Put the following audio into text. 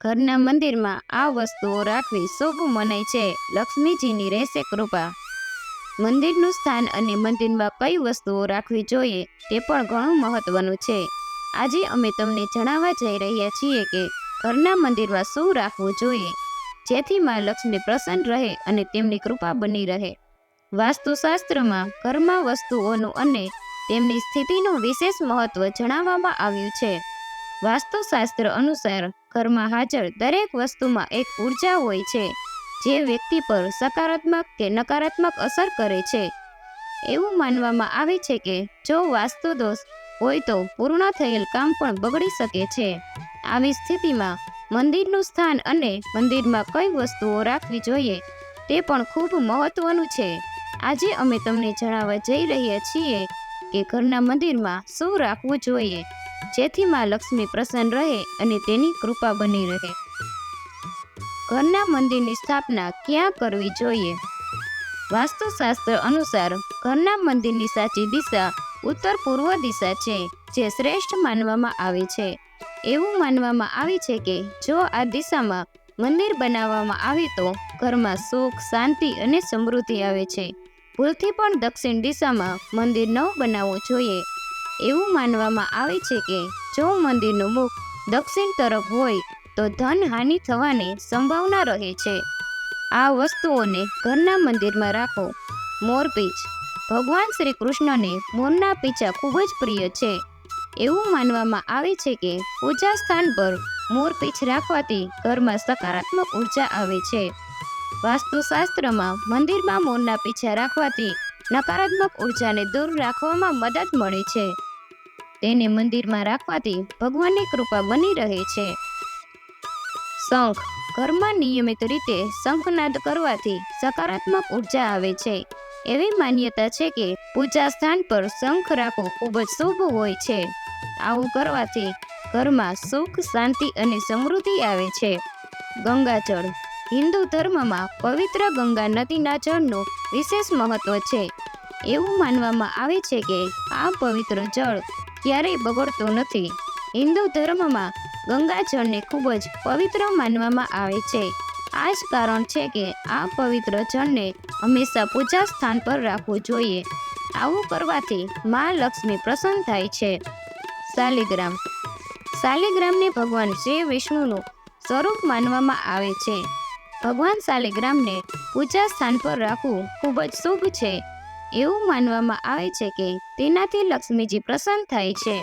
ઘરના મંદિરમાં આ વસ્તુઓ રાખવી શુભ મનાય છે. લક્ષ્મીજીની રહેશે કૃપા. મંદિરનું સ્થાન અને મંદિરમાં કઈ વસ્તુઓ રાખવી જોઈએ તે પણ ઘણું મહત્વનું છે. આજે અમે તમને જણાવવા જઈ રહ્યા છીએ કે ઘરના મંદિરમાં શું રાખવું જોઈએ, જેથી માં લક્ષ્મી પ્રસન્ન રહે અને તેમની કૃપા બની રહે. વાસ્તુશાસ્ત્રમાં ઘરમાં વસ્તુઓનું અને તેમની સ્થિતિનું વિશેષ મહત્વ જણાવવામાં આવ્યું છે. વાસ્તુશાસ્ત્ર અનુસાર ઘરમાં હાજર દરેક વસ્તુમાં એક ઊર્જા હોય છે, જે વ્યક્તિ પર સકારાત્મક કે નકારાત્મક અસર કરે છે. એવું માનવામાં આવે છે કે જો વાસ્તુ દોષ હોય તો પૂર્ણ થયેલ કામ પણ બગડી શકે છે. આવી સ્થિતિમાં મંદિરનું સ્થાન અને મંદિરમાં કઈ વસ્તુઓ રાખવી જોઈએ તે પણ ખૂબ મહત્વનું છે. આજે અમે તમને જણાવવા જઈ રહ્યા છીએ કે ઘરના મંદિરમાં શું રાખવું જોઈએ. જેથી માં લક્ષ્મી પ્રસન્ન રહે અને તેની કૃપા બની રહે. ઘરના મંદિરની સ્થાપના ક્યાં કરવી જોઈએ? વાસ્તુશાસ્ત્ર અનુસાર ઘરના મંદિરની સાચી દિશા ઉત્તર પૂર્વ દિશા છે, જે શ્રેષ્ઠ માનવામાં આવે છે. એવું માનવામાં આવે છે કે જો આ દિશામાં મંદિર બનાવવામાં આવે તો ઘરમાં સુખ, શાંતિ અને સમૃદ્ધિ આવે છે. ભૂલથી પણ દક્ષિણ દિશામાં મંદિર ન બનાવવું જોઈએ. એવું માનવામાં આવે છે કે જો મંદિરનું મુખ દક્ષિણ તરફ હોય, તો ધન હાનિ થવાની સંભાવના રહે છે. આ વસ્તુઓને ઘરના મંદિરમાં રાખો. મોરપીંછ ભગવાન શ્રી કૃષ્ણને મોરના પીંછા ખૂબ જ પ્રિય છે. એવું માનવામાં આવે છે કે પૂજા સ્થાન પર મોરપીંછ રાખવાથી ઘરમાં સકારાત્મક ઊર્જા આવે છે. વાસ્તુશાસ્ત્રમાં મંદિરમાં મોરના પીછા રાખવાથી નકારાત્મક ઉર્જાને દૂર રાખવામાં મદદ મળે છે. તેને મંદિરમાં રાખવાથી ભગવાનની કૃપા બની રહે છે. શંખ ઘરમાં નિયમિત રીતે શંખનાદ કરવાથી સકારાત્મક ઊર્જા આવે છે. એવી માન્યતા છે કે પૂજા સ્થાન પર શંખ રાખવો ખૂબ જ શુભ હોય છે. આવું કરવાથી ઘરમાં સુખ, શાંતિ અને સમૃદ્ધિ આવે છે. ગંગાજળ હિન્દુ ધર્મમાં પવિત્ર ગંગા નદીના જળનું વિશેષ મહત્વ છે. એવું માનવામાં આવે છે કે આ પવિત્ર જળ ક્યારેય બગડતું નથી. હિન્દુ ધર્મમાં ગંગાજળને ખૂબ જ પવિત્ર માનવામાં આવે છે. આ જ કારણ છે કે આ પવિત્ર જળને હંમેશા પૂજા સ્થાન પર રાખવું જોઈએ. આવું કરવાથી મા લક્ષ્મી પ્રસન્ન થાય છે. શાલિગ્રામ શાલિગ્રામને ભગવાન શ્રી વિષ્ણુનું સ્વરૂપ માનવામાં આવે છે. ભગવાન શાલિગ્રામને પૂજા સ્થાન પર રાખવું ખૂબ જ શુભ છે. એવું માનવામાં આવે છે કે તેનાથી લક્ષ્મીજી પ્રસન્ન થાય છે.